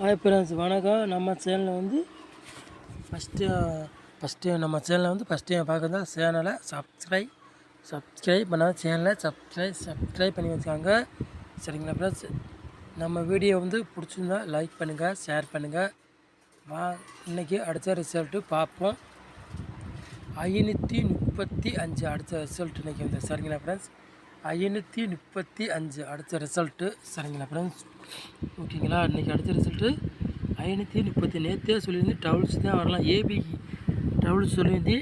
Hi friends வணக்கம். நம்ம சேனலில் வந்து ஃபஸ்ட்டு ஃபஸ்ட்டு நம்ம சேனலில் வந்து ஃபஸ்ட் டைம் பார்க்குறதா சேனலை சப்ஸ்கிரைப் சப்ஸ்கிரைப் பண்ணாத சேனலை சப்ஸ்கிரைப் சப்ஸ்கிரைப் பண்ணி வச்சுக்காங்க. சரிங்களா ஃப்ரெண்ட்ஸ் நம்ம வீடியோ வந்து பிடிச்சிருந்தா லைக் பண்ணுங்கள் ஷேர் பண்ணுங்கள் வா இன்றைக்கி அடுத்த ரிசல்ட்டு பார்ப்போம். ஐநூற்றி முப்பத்தி அஞ்சு அடுத்த ரிசல்ட் இன்றைக்கி வந்து. சரிங்களா ஃப்ரெண்ட்ஸ் ஐநூற்றி முப்பத்தி அஞ்சு. அடுத்த ரிசல்ட்டு சரிங்களா ஃப்ரெண்ட்ஸ் ஓகேங்களா? இன்றைக்கி அடுத்த ரிசல்ட்டு ஐநூற்றி முப்பத்தி நேற்றே சொல்லியிருந்து டவுல்ஸ் தான் வரலாம். ஏபிக்கு டவுல்ஸ் சொல்லியிருந்து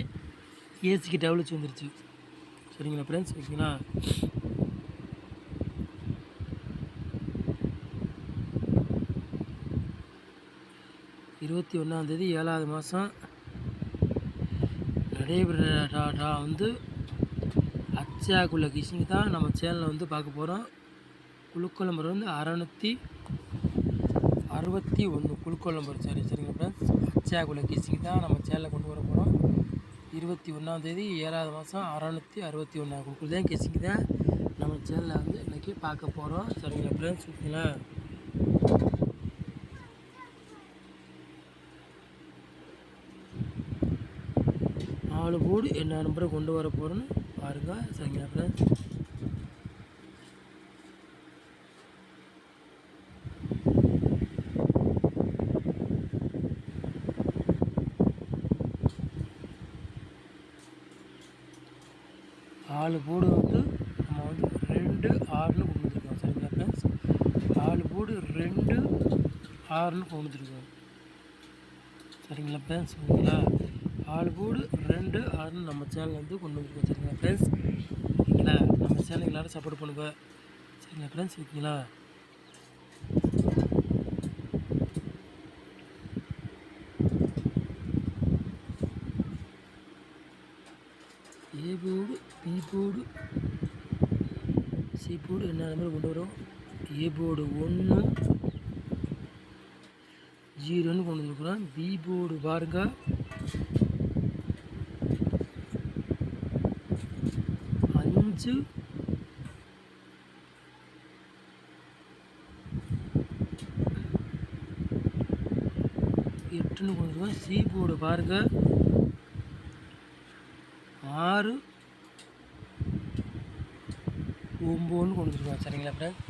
ஏசிக்கு டவுல்ஸ் வந்துருச்சு. சரிங்களா ஃப்ரெண்ட்ஸ் ஓகேங்களா? இருபத்தி ஒன்றாந்தேதி ஏழாவது மாதம் நடைபெற டா டா வந்து அச்சாக்குள்ள கிஷிங் தான் நம்ம சேனலில் வந்து பார்க்க போகிறோம் குழுக்கள் நம்பர் வந்து அறநூற்றி அறுபத்தி ஒன்று குழுக்கள் நம்பர் சரி சரிங்க ஃப்ரெண்ட்ஸ் அச்சாக்குள்ள கிஷிங் தான் நம்ம சேனலில் கொண்டு வர போகிறோம் இருபத்தி ஒன்றாந்தேதி ஏழாவது மாதம் அறநூற்றி அறுபத்தி ஒன்றா குழுக்கள் தான் கிஷிங் தான் நம்ம சேனலில் வந்து இன்றைக்கி பார்க்க போகிறோம் சரிங்களா ஃப்ரெண்ட்ஸ் ஓகேங்களா? நாலு போர்டு என்ன நம்பரை கொண்டு வர போகிறோன்னு பாருங்கள் சரிங்களா ஃப்ரெண்ட்ஸ் நாலு போர்டு வந்து நம்ம வந்து ரெண்டு ஆறுன்னு கொண்டு வந்துருக்கோம் சரிங்களா ஃப்ரெண்ட்ஸ் நாலு போர்டு ரெண்டு ஆறுன்னு கொண்டு வந்துருக்கோம் சரிங்களா ஃப்ரெண்ட்ஸ் ஓகேங்களா? ஆள் கூடு ரெண்டு ஆறுன்னு நம்ம சேனல் வந்து கொண்டு வந்துருக்கோம் சரிங்களா ஃப்ரெண்ட்ஸ் ஓகேங்களா நம்ம சேனல் எல்லோரும் சப்போர்ட் பண்ணுங்க. சரிங்களா ஃப்ரெண்ட்ஸ் ஓகேங்களா? A board B board C board என்ன மாதிரி கொண்டு வரும்? ஏ போர்டு ஒன்று ஜீரோன்னு கொண்டு வந்துருக்குறோம். பி போர்டு பாருங்க. To எட்டுன்னு கொண்டு சி போர்டு பாருங்க. ஆறு. ஒம்போன்னு கொண்டு வந்துருக்கோம் சரிங்களா ஃப்ரெண்ட்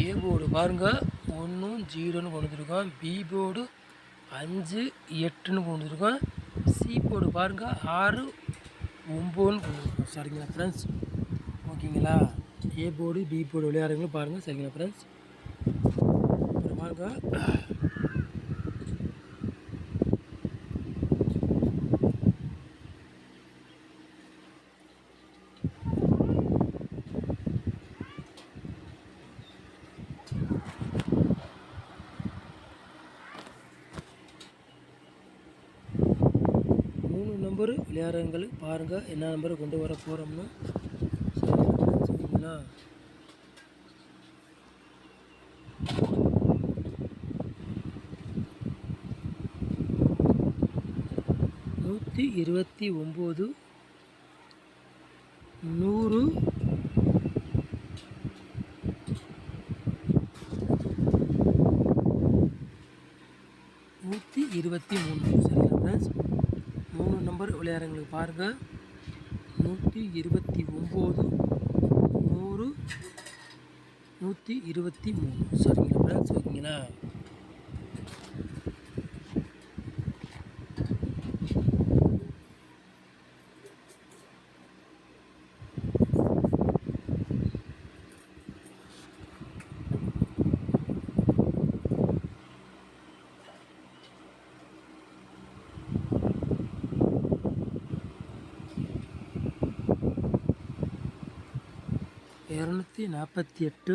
ஏ போர்டு பாருங்கள் ஒன்றும் ஜீரோன்னு கொண்டு வந்துருக்கோம் பி போர்டு அஞ்சு எட்டுன்னு கொண்டு வந்துருக்கோம் சி போர்டு பாருங்கள் ஆறு ஒம்போன்னு கொண்டு வந்துருக்கோம் சரிங்களா ஃப்ரெண்ட்ஸ் ஓகேங்களா? ஏ போர்டு பி போர்டு விளையாடுங்களும் பாருங்கள் சரிங்களா ஃப்ரெண்ட்ஸ் அப்புறமா இருக்கா மூணு நம்பரு விளையாடுறவங்களுக்கு பாருங்கள் என்ன நம்பரை கொண்டு வர போகிறோம்னு சரிங்களா நூற்றி இருபத்தி ஒம்பது நூறு நூற்றி இருபத்தி மூணு சரிங்களா ஃப்ரெண்ட்ஸ் மூணு நம்பர் விளையாடுறவங்களுக்கு பாருங்கள் நூற்றி இருபத்தி ஒம்பது நூறு நூற்றி இருபத்தி மூணு. சரிங்களா? ஃப்ரெண்ட்ஸ் ஓகேங்களா நூற்றி நாற்பத்தி எட்டு.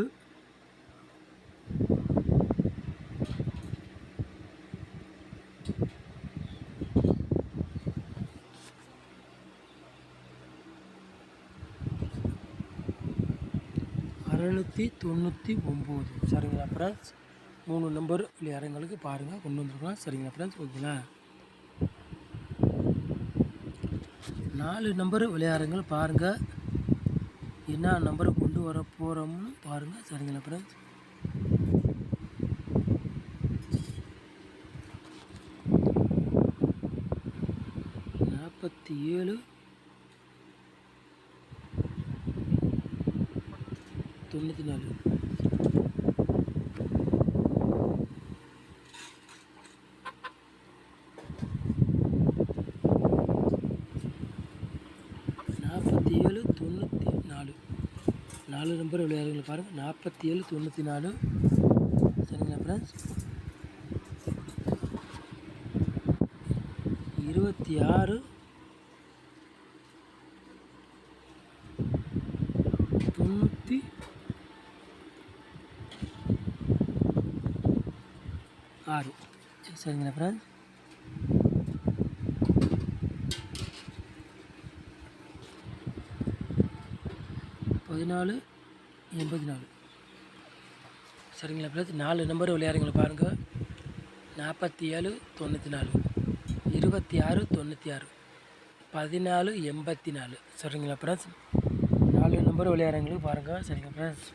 அறநூற்றி தொண்ணூற்றி ஒம்பது. சரிங்களா ஃப்ரெண்ட்ஸ் மூணு நம்பர் விளையாடுறவங்களுக்கு பாருங்கள் கொண்டு வந்துருக்கலாம். சரிங்களா ஃப்ரெண்ட்ஸ் ஓகேங்களா? நாலு நம்பர் விளையாடுங்கள் பாருங்கள் என்ன நம்பர் கொண்டு வர போகிறோம்னு பாருங்கள் சரிங்களா ஃப்ரெண்ட்ஸ் நாற்பத்தி ஏழு தொண்ணூற்றி நாலு. நாலு நம்பர் விளையாடுங்களை பாருங்கள் நாற்பத்தி ஏழு தொண்ணூற்றி நாலு சரிங்களா ஃப்ரெண்ட்ஸ் இருபத்தி ஆறு தொண்ணூற்றி ஆறு. சரிங்களா ஃப்ரெண்ட்ஸ் பதினாலு எண்பத்தி நாலு சரிங்களா ஃப்ரெண்ட்ஸ் நாலு நம்பர் விளையாடுங்களை பாருங்கள் நாற்பத்தி ஏழு தொண்ணூற்றி நாலு இருபத்தி ஆறு தொண்ணூற்றி ஆறு பதினாலு எண்பத்தி நாலு சரிங்களா ஃப்ரெண்ட்ஸ் நாலு நம்பர் விளையாடுறவங்களுக்கு பாருங்கள் சரிங்க ஃப்ரெண்ட்ஸ்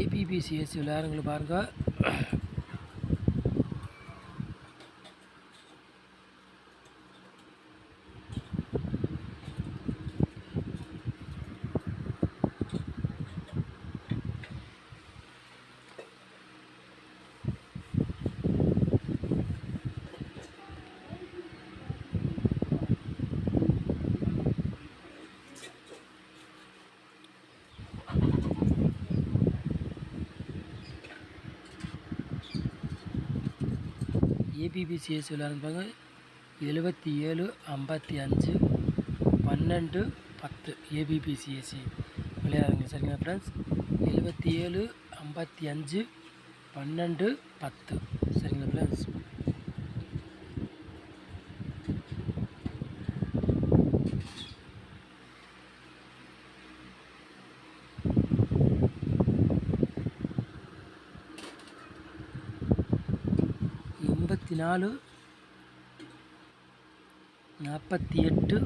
ஏபிபிசிஎஸ் விளையாடுறவங்களுக்கு பாருங்கள் ஏபிபிசிஎஸ் விளையாடுறாங்க எழுபத்தி ஏழு ஐம்பத்தி அஞ்சு பன்னெண்டு பத்து ஏபிபிசிஎஸ்சி விளையாடுறாங்க. சரிங்களா ஃப்ரெண்ட்ஸ் எழுபத்தி ஏழு ஐம்பத்தி அஞ்சு பன்னெண்டு பத்து. சரிங்களா ஃப்ரெண்ட்ஸ் இருபத்தி நாலு நாற்பத்தி எட்டு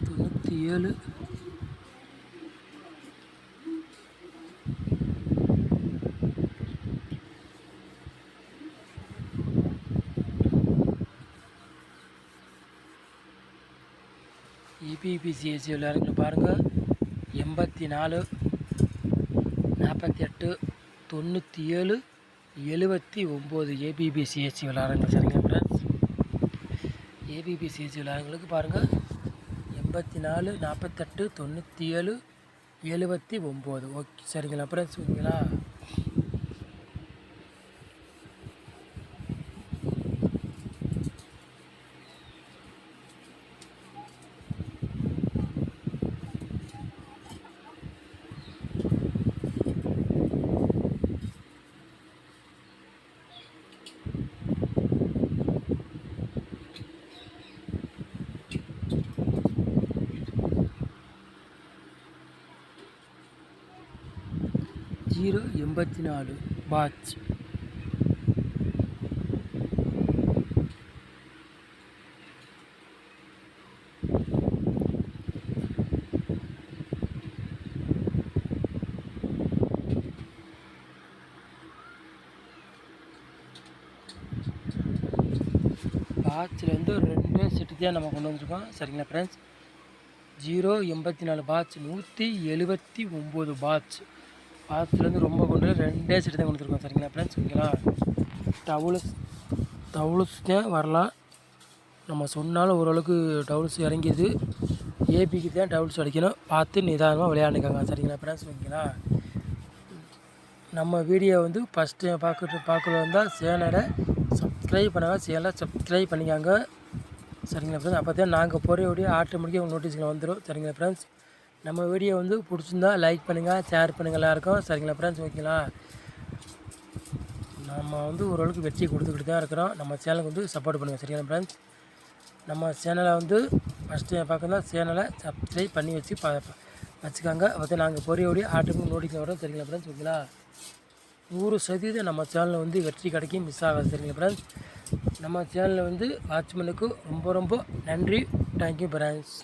தொண்ணூற்றி ஏழு இபிபிசிஎஸ்சி விளையாடுங்க பாருங்கள் எண்பத்தி நாலு நாற்பத்தி எட்டு தொண்ணூற்றி ஏழு எழுபத்தி ஒம்பது ஏபிபிசிஎஸ்சி விளையாடுங்க சரிங்க ஃப்ரெண்ட்ஸ் ஏபிபிசிஎஸ்சி விளையாடுங்களுக்கு பாருங்கள் எண்பத்தி நாலு நாற்பத்தெட்டு தொண்ணூற்றி ஏழு எழுபத்தி ஒம்பது ஓகே சரிங்களா ஃப்ரெண்ட்ஸ் ஓகேங்களா? ஜீரோ எண்பத்தி நாலு. பாட்ச் பாட்சில் வந்து ஒரு செட்டு தான் நம்ம கொண்டு வந்திருக்கோம். சரிங்களா ஃப்ரெண்ட்ஸ் ஜீரோ எண்பத்தி நாலு பாட்ச் நூற்றி எழுபத்தி ஒம்பது பாட்ச் பாதத்துலேருந்து ரொம்ப கொண்டு ரெண்டே சீட்டு தான் கொடுத்துருக்கோம் சரிங்களா ஃப்ரெண்ட்ஸ் ஓகேங்களா டவுலஸ் டவுலஸ் தான் வரலாம். நம்ம சொன்னாலும் ஓரளவுக்கு டவுல்ஸ் இறங்கிது ஏபிக்கு தான் டவுல்ஸ் அடிக்கணும். பார்த்து நிதானமாக விளையாண்டுக்காங்க சரிங்களா ஃப்ரெண்ட்ஸ் ஓகேங்களா நம்ம வீடியோ வந்து ஃபஸ்ட்டு பார்க்குறது பார்க்குறது வந்தால் சேனலை சப்ஸ்கிரைப் பண்ணுங்கள் சேனலை சப்ஸ்கிரைப் பண்ணிக்காங்க. சரிங்களா ஃப்ரெண்ட்ஸ் அப்போ தான் நாங்கள் போகிற வீடியோ ஆட்டோமேட்டிக்காக உங்கள் நோட்டீஸ்களை வந்துடும் சரிங்களா ஃப்ரெண்ட்ஸ் நம்ம வீடியோ வந்து பிடிச்சிருந்தா லைக் பண்ணுங்கள் ஷேர் பண்ணுங்கள் எல்லாருக்கும். சரிங்களா ஃப்ரெண்ட்ஸ் ஓகேங்களா நம்ம வந்து ஓரளவுக்கு வெற்றி கொடுத்துக்கிட்டு தான் இருக்கிறோம். நம்ம சேனலுக்கு வந்து சப்போர்ட் பண்ணுங்கள் சரிங்களா ஃப்ரெண்ட்ஸ் நம்ம சேனலை வந்து ஃபஸ்ட்டு பார்க்கணும் சேனலை சப்ஸ்கிரைப் பண்ணி வச்சு ப வச்சுக்காங்க. அப்போ நாங்கள் பொரிய ஓடி ஆட்டுக்கு நோட்டிக்கு வரோம் சரிங்களா ஃப்ரெண்ட்ஸ் ஓகேங்களா நூறு சதவீதம் நம்ம சேனலில் வந்து வெற்றி கிடைக்கும் மிஸ் ஆகாது சரிங்களா ஃப்ரெண்ட்ஸ் நம்ம சேனலில் வந்து வாட்ச்மேனுக்கு ரொம்ப ரொம்ப நன்றி. Thank you friends